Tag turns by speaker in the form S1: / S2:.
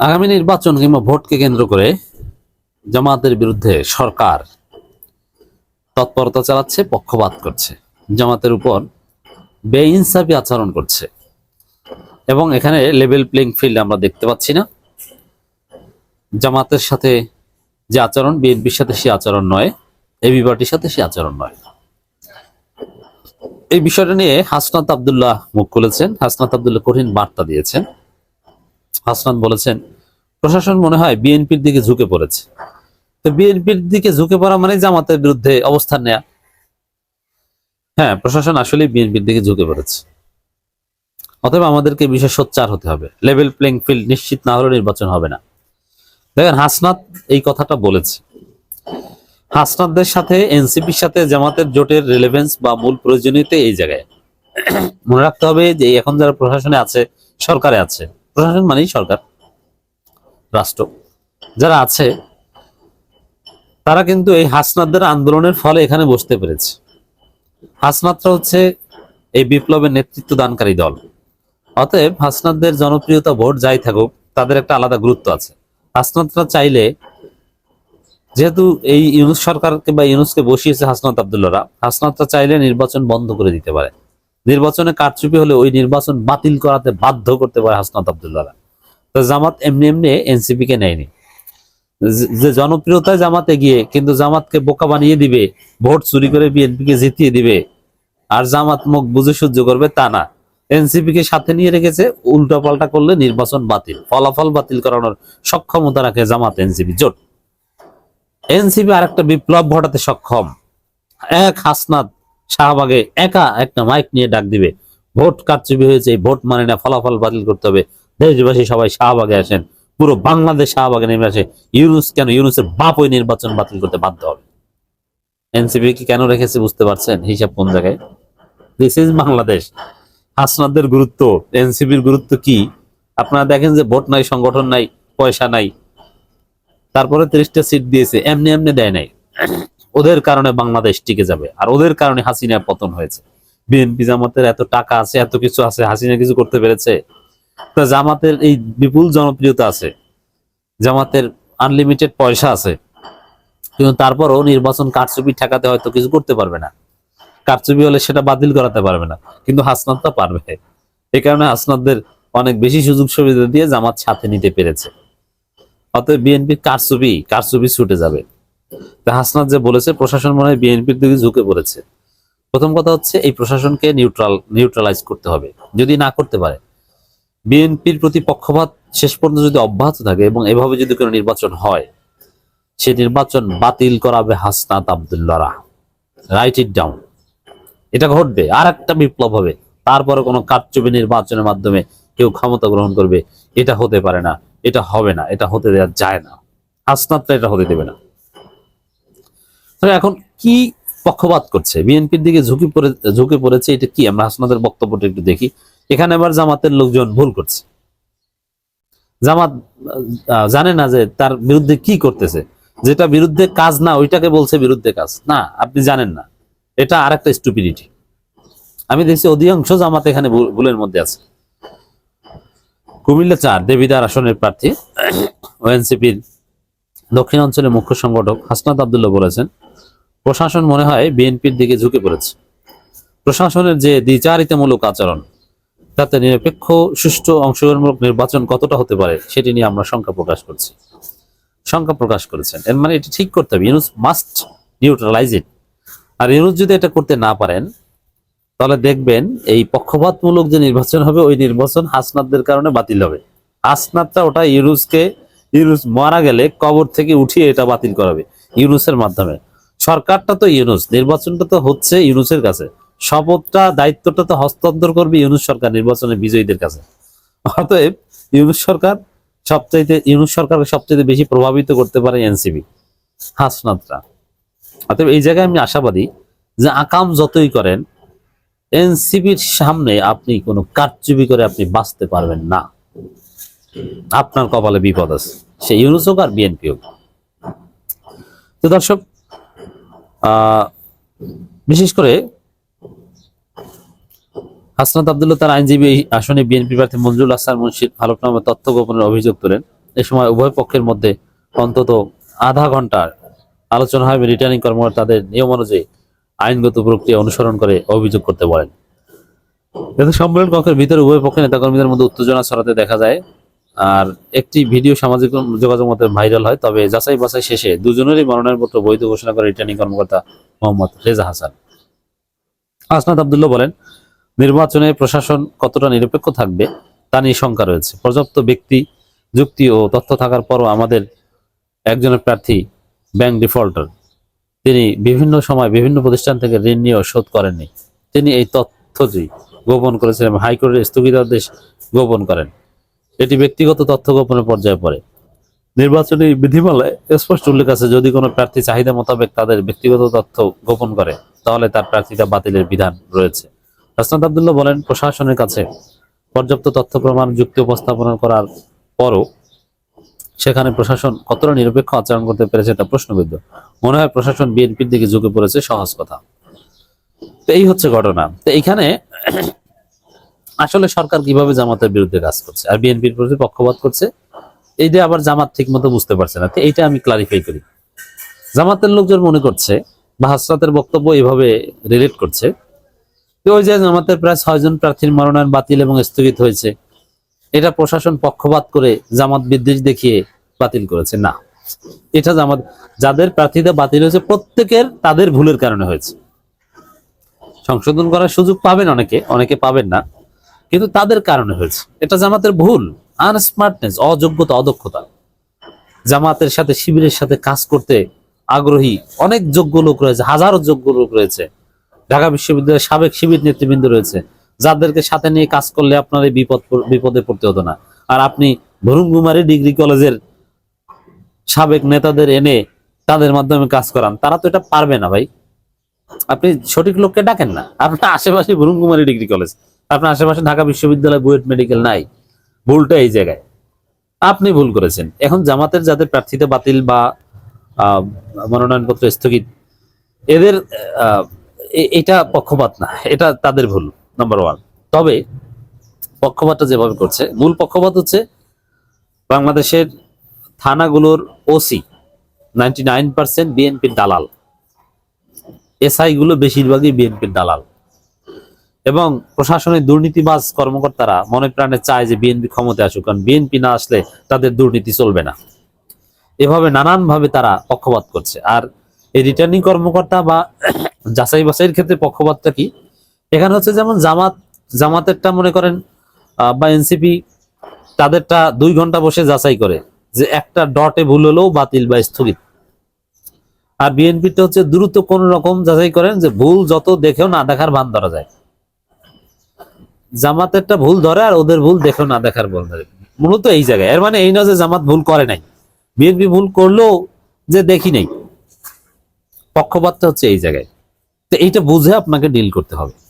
S1: আগামী নির্বাচন কিংবা ভোটকে কেন্দ্র করে জামাতের বিরুদ্ধে সরকার তৎপরতা চালাচ্ছে, পক্ষপাত করছে। জামাতের উপর বেইনসাফি আচরণ করছে। এবং এখানে লেভেল প্লেইং ফিল্ড আমরা দেখতে পাচ্ছি না। জামাতের সাথে যে আচরণ, বিএনপির সাথে সে আচরণ নয় এবি পার্টির সাথে সে আচরণ নয়। এই বিষয়টা নিয়ে হাসনাত আবদুল্লাহ মুখ খুলেছেন। হাসনাত আবদুল্লাহ কঠিন বার্তা দিয়েছেন। হাসনাত বলেছেন, প্রশাসন মনে হয় বিএনপির দিকে ঝুঁকে পড়েছে। তো বিএনপির দিকে ঝুঁকে পড়া মানে জামাতের বিরুদ্ধে অবস্থান নেয়া। হ্যাঁ প্রশাসন আসলে বিএনপির দিকে ঝুঁকে পড়েছে। অতএব আমাদেরকে বিষয়ে সোচ্চার হতে হবে। লেভেল প্লেইং ফিল্ড নিশ্চিত না হলে নির্বাচন হবে না। দেখেন, হাসনাত এই কথাটা বলেছে। হাসনাতদের সাথে, এনসিপির সাথে জামাতের জোটের রিলেভেন্স বা মূল প্রয়োজনীয়তা এই জায়গায়। মনে রাখতে হবে যে এখন যারা প্রশাসনে আছে, সরকারে আছে প্রশাসন মানেই সরকার, রাষ্ট্র। যারা আছে, তারা কিন্তু এই হাসনাতদের আন্দোলনের ফলে এখানে বসতে পেরেছে। হাসনাতরা হচ্ছে এই বিপ্লবের নেতৃত্ব দানকারী দল। অতএব হাসনাতদের জনপ্রিয়তা ভোট যাই থাকুক, তাদের একটা আলাদা গুরুত্ব আছে। হাসনাতরা চাইলে, যেহেতু এই ইউনুস সরকারকে বা ইউনুসকে বসিয়েছে হাসনাত আবদুল্লাহরা হাসনাতরা চাইলে নির্বাচন বন্ধ করে দিতে পারে। নির্বাচনে কারচুপি হলে ওই নির্বাচন বাতিল করাতে বাধ্য করতে পারে হাসনাত আবদুল্লাহরা। তো জামাত এমনি এমনি এনসিপি কে নেয়নি। যে- জনপ্রিয়তায় জামাতে গিয়ে কিন্তু জামাতকে বোকা বানিয়ে দিবে, ভোট চুরি করে বিএনপি কে জিতিয়ে দিবে, আর জামাত মুখ বুঝে সহ্য করবে তা না। এনসিপি কে সাথে নিয়ে রেখেছে উল্টা পাল্টা করলে নির্বাচন বাতিল, ফলাফল বাতিল করানোর সক্ষমতা রাখে জামাত এনসিপি। জোট। এনসিপি আরেকটা বিপ্লব ঘটাতে সক্ষম। এক হাসনাত শাহবাগে একা একটা মাইক নিয়ে ডাক দিবে। ভোট কারচুপি হয়েছে ভোট মানে না ফলাফল বাতিল করতে হবে। দেশবাসী সবাই শাহবাগে আসেন। পুরো বাংলাদেশ শাহবাগে নেমে আসে। ইউনুস কেন? ইউনুসের বাপ ওই নির্বাচন বাতিল করতে বাধ্য হবে। এনসিপি কি কেন রেখেছে বুঝতে পারছেন? হিসাব কোন জায়গায়? দিস ইজ বাংলাদেশ হাসনাদের গুরুত্ব, এনসিপির গুরুত্ব কি? আপনারা দেখেন যে ভোট নাই, সংগঠন নাই, পয়সা নাই। তারপরে তিরিশটা সিট দিয়েছে। এমনি এমনি দেয় নাই। ওদের কারণে বাংলাদেশ টিকে যাবে। আর ওদের কারণে হাসিনার পতন হয়েছে। বিএনপি জামাতের এত টাকা আছে, এত কিছু আছে, হাসিনা কিছু করতে পেরেছে। জামাতের এই বিপুল জনপ্রিয়তা আছে। জামাতের আনলিমিটেড পয়সা আছে। কিন্তু তারপরও নির্বাচন কারচুপি ঠেকাতে হয়তো কিছু করতে পারবে না। কারচুপি হলে সেটা বাতিল করাতে পারবে না। কিন্তু হাসনাতটা পারবে। এই কারণে হাসনাতদের অনেক বেশি সুযোগ সুবিধা দিয়ে জামাত সাথে নিতে পেরেছে। অতএব বিএনপির কারচুপি কারচুপি ছুটে যাবে। তা হাসনাত যে বলেছে, প্রশাসন মনে হয় বিএনপির দিকে ঝুঁকে পড়েছে। প্রথম কথা হচ্ছে, এই প্রশাসনকে নিউট্রাল নিউট্রালাইজ করতে হবে, যদি না করতে পারে। বিএনপির প্রতি পক্ষপাত শেষ পর্যন্ত যদি অব্যাহত থাকে এবং এভাবে যদি কোনো নির্বাচন হয়, সে নির্বাচন বাতিল করাবে হাসনাত আবদুল্লারা রাইট ইট ডাউন এটা ঘটবে আর একটা বিপ্লব হবে। তারপরে কোনো কারচুপি নির্বাচনের মাধ্যমে কেউ ক্ষমতা গ্রহণ করবে, এটা হতে পারে না, এটা হবে না, এটা হতে দেওয়া যায় না। হাসনাতরা এটা হতে দেবে না। তবে এখন কি পক্ষপাত করছে? বিএনপির দিকে ঝুঁকি পড়ে ঝুঁকে পড়েছে, এটা কি? আমরা হাসনাদের বক্তব্যটা একটু দেখি। এখানে আবার জামাতের লোকজন ভুল করছে। জামাত জানে না যে তার বিরুদ্ধে কি করতেছে। যেটা বিরুদ্ধে কাজ না, ওইটাকে বলছে বিরুদ্ধে কাজ। না, আপনি জানেন না। এটা আর একটা স্টুপিডিটি আমি দেখছি অধিকাংশ জামাত এখানে ভুলের মধ্যে আছে। কুমিল্লা চার, দেবিদার আসনের প্রার্থী, ওএনসিপির দক্ষিণ অঞ্চলের মুখ্য সংগঠক হাসনাত আবদুল্লাহ বলেছেন প্রশাসন মনে হয় বিএনপির দিকে ঝুঁকে পড়েছে। প্রশাসনের যে দ্বিচারিতামূলক আচরণ, তাতে নিরপেক্ষ, সুষ্ঠু, অংশগ্রহণমূলক নির্বাচন কতটা হতে পারে সেটি নিয়ে আমরা শঙ্কা প্রকাশ করছি। শঙ্কা প্রকাশ করেছেন। এর মানে এটি ঠিক করতে হবে। ইউনুস মাস্ট নিউট্রালাইজ ইট আর ইউনুস যদি এটা করতে না পারেন, তাহলে দেখবেন এই পক্ষপাতমূলক যে নির্বাচন হবে, ওই নির্বাচন হাসনাতদের কারণে বাতিল হবে। হাসনাতটা ওটা ইউনুসকে, ইউনুস মারা গেলে কবর থেকে উঠিয়ে এটা বাতিল করাবে। ইউনুসের মাধ্যমে। সরকারটা তো ইউনুস, নির্বাচনটা তো হচ্ছে ইউনুসের কাছে। শপথটা, দায়িত্বটা তো হস্তান্তর করবে ইউনুস সরকার, নির্বাচনে বিজয়ীদের কাছে। অতএব ইউনুস সরকার সবচাইতে, ইউনুস সরকারকে সবচাইতে বেশি প্রভাবিত করতে পারে এনসিবি হাসনাতরা। অতএব এই জায়গায় আমি আশাবাদী যে আকাম যতই করেন এনসিবির সামনে আপনি কোনো কারচুপি করে আপনি বাঁচতে পারবেন না। আপনার কপালে বিপদ আছে, সে ইউনুস হোক আর বিএনপি হোক। তো দর্শক বিশেষ করে হাসনাত আবদুল্লাহ তার আইনজীবী আসনে বিএনপি প্রার্থী মঞ্জুল হাসান মুন্সির হলফনামা তথ্য গোপনের অভিযোগ তোলেন। এ সময় উভয় পক্ষের মধ্যে অন্তত আধা ঘণ্টার আলোচনা হবে রিটার্নিং কর্মকর্তা তাদের নিয়ম অনুযায়ী আইনগত প্রক্রিয়া অনুসরণ করে অভিযোগ করতে বলেন। সম্মেলন কক্ষের ভিতরে উভয় পক্ষের নেতাকর্মীদের মধ্যে উত্তেজনা ছড়াতে দেখা যায়। আর একটি ভিডিও সামাজিক যোগাযোগ মাধ্যমে ভাইরাল হয়। তবে যাচাই বাছাই শেষে দুজনেরই মনোনয়নপত্র বৈধ ঘোষণা করে রিটার্নিং কর্মকর্তা মোহাম্মদ রেজা হাসান। আসনাদ আবদুল্লাহ বলেন, নির্বাচনে প্রশাসন কতটা নিরপেক্ষ থাকবে তা নিয়ে শঙ্কা রয়েছে। পর্যাপ্ত ব্যক্তি, যুক্তি ও তথ্য থাকার পরও আমাদের একজনের প্রার্থী ব্যাংক ডিফল্টার। তিনি বিভিন্ন সময় বিভিন্ন প্রতিষ্ঠান থেকে ঋণ নিয়েও শোধ করেননি। তিনি এই তথ্যটি গোপন করেছেন এবং হাইকোর্টের স্থগিতাদেশ গোপন করেন। এটি ব্যক্তিগত তথ্য গোপনের পর্যায়ে পড়ে। নির্বাচনী বিধিমালায় স্পষ্ট উল্লেখ আছে, যদি কোনো প্রার্থী চাহিদা মোতাবেক তাদের ব্যক্তিগত তথ্য গোপন করে, তাহলে তার প্রার্থীতা বাতিলের বিধান রয়েছে। হাসনাত আবদুল্লাহ বলেন, প্রশাসনের কাছে পর্যাপ্ত তথ্য প্রমাণ, যুক্তি উপস্থাপন করার পরও সেখানে প্রশাসন কতটা নিরপেক্ষ আচরণ করতে পেরেছে তা প্রশ্নবিদ্ধ। মনে হয় প্রশাসন বিএনপির দিকে ঝুঁকে পড়েছে, সহজ কথা। তো এই হচ্ছে ঘটনা। তো এইখানে আসলে সরকার কীভাবে জামাতের বিরুদ্ধে কাজ করছে? আর বিএনপির প্রতি পক্ষপাত করছে? এইটা আবার জামাত ঠিক মতো বুঝতে পারছে না এইটা আমি ক্লারিফাই করি। জামাতের লোকজন মনে করছে, বা হাসরাতের বক্তব্য এইভাবে রিলেট করছে, যে ওই যে জামাতের প্রায় ছয়জন প্রার্থীর মনোনয়ন বাতিল এবং স্থগিত হয়েছে, এটা প্রশাসন পক্ষপাত করে জামাত বিদ্বেষ দেখিয়ে বাতিল করেছে। না, এটা জামাত, যাদের প্রার্থীতা বাতিল হয়েছে, প্রত্যেকের তাদের ভুলের কারণে হয়েছে। সংশোধন করার সুযোগ পাবেন অনেকে অনেকে পাবেন না। কিন্তু তাদের কারণে হয়েছে। এটা জামাতের ভুল আনস্মার্টনেস অযোগ্যতা, অদক্ষতা। জামাতের সাথে, শিবিরের সাথে কাজ করতে আগ্রহী অনেক যোগ্য লোক রয়েছে, হাজারো যোগ্য লোক রয়েছে। ঢাকা বিশ্ববিদ্যালয়ের সাবেক শিবির নেতৃবৃন্দ রয়েছে। যাদেরকে সাথে নিয়ে কাজ করলে আপনার এই বিপদ বিপদে পড়তে হতো না। আর আপনি ভরুঙ্গুমারি ডিগ্রি কলেজের সাবেক নেতাদের এনে তাদের মাধ্যমে কাজ করান, তারা তো এটা পারবে না ভাই। আপনি সঠিক লোককে ডাকেন না। আপনার আশেপাশে ভরুঙ্গুমারি ডিগ্রি কলেজ। আপনার আশেপাশে ঢাকা বিশ্ববিদ্যালয় বুয়েট মেডিকেল নাই। ভুলটা এই জায়গায়। আপনি ভুল করেছেন। এখন জামাতের যাদের প্রার্থীতা বাতিল বা মনোনয়নপত্র স্থগিত, এদের এটা পক্ষপাত না। এটা তাদের ভুল নাম্বার ওয়ান তবে পক্ষপাতটা যেভাবে করছে, মূল পক্ষপাত হচ্ছে বাংলাদেশের থানাগুলোর ওসি নাইনটি নাইন পার্সেন্ট বিএনপির দালাল। এসআই গুলো বেশিরভাগই বিএনপির দালাল। এবং প্রশাসনের দুর্নীতিবাজ কর্মকর্তারা মনে প্রাণে চায় যে বিএনপি ক্ষমতায় আসুক, কারণ বিএনপি না আসলে তাদের দুর্নীতি চলবে না। এভাবে নানানভাবে তারা পক্ষপাত করছে। আর এই রিটার্নিং কর্মকর্তা বা যাচাই বাছাইয়ের ক্ষেত্রে পক্ষপাতটা কি? এখানে হচ্ছে যেমন জামাত, জামাতেরটা মনে করেন বা এনসিপি তাদেরটা দুই ঘণ্টা বসে যাচাই করে যে একটা ডটে ভুল হলেও বাতিল বা স্থগিত। আর বিএনপিটা হচ্ছে দ্রুত কোন রকম যাচাই করেন যে ভুল যত দেখেও না দেখার ভান ধরা যায়। জামাতেরটা ভুল ধরে আর ওদের ভুল দেখেও না, দেখার বল ধরে। মূলত এই জায়গায়। এর মানে এই নয় যে জামাত ভুল করে নাই। বিএনপি ভুল করলেও যে দেখি নাই। পক্ষপাতটা হচ্ছে এই জায়গায়। তো এইটা বুঝে আপনাকে ডিল করতে হবে।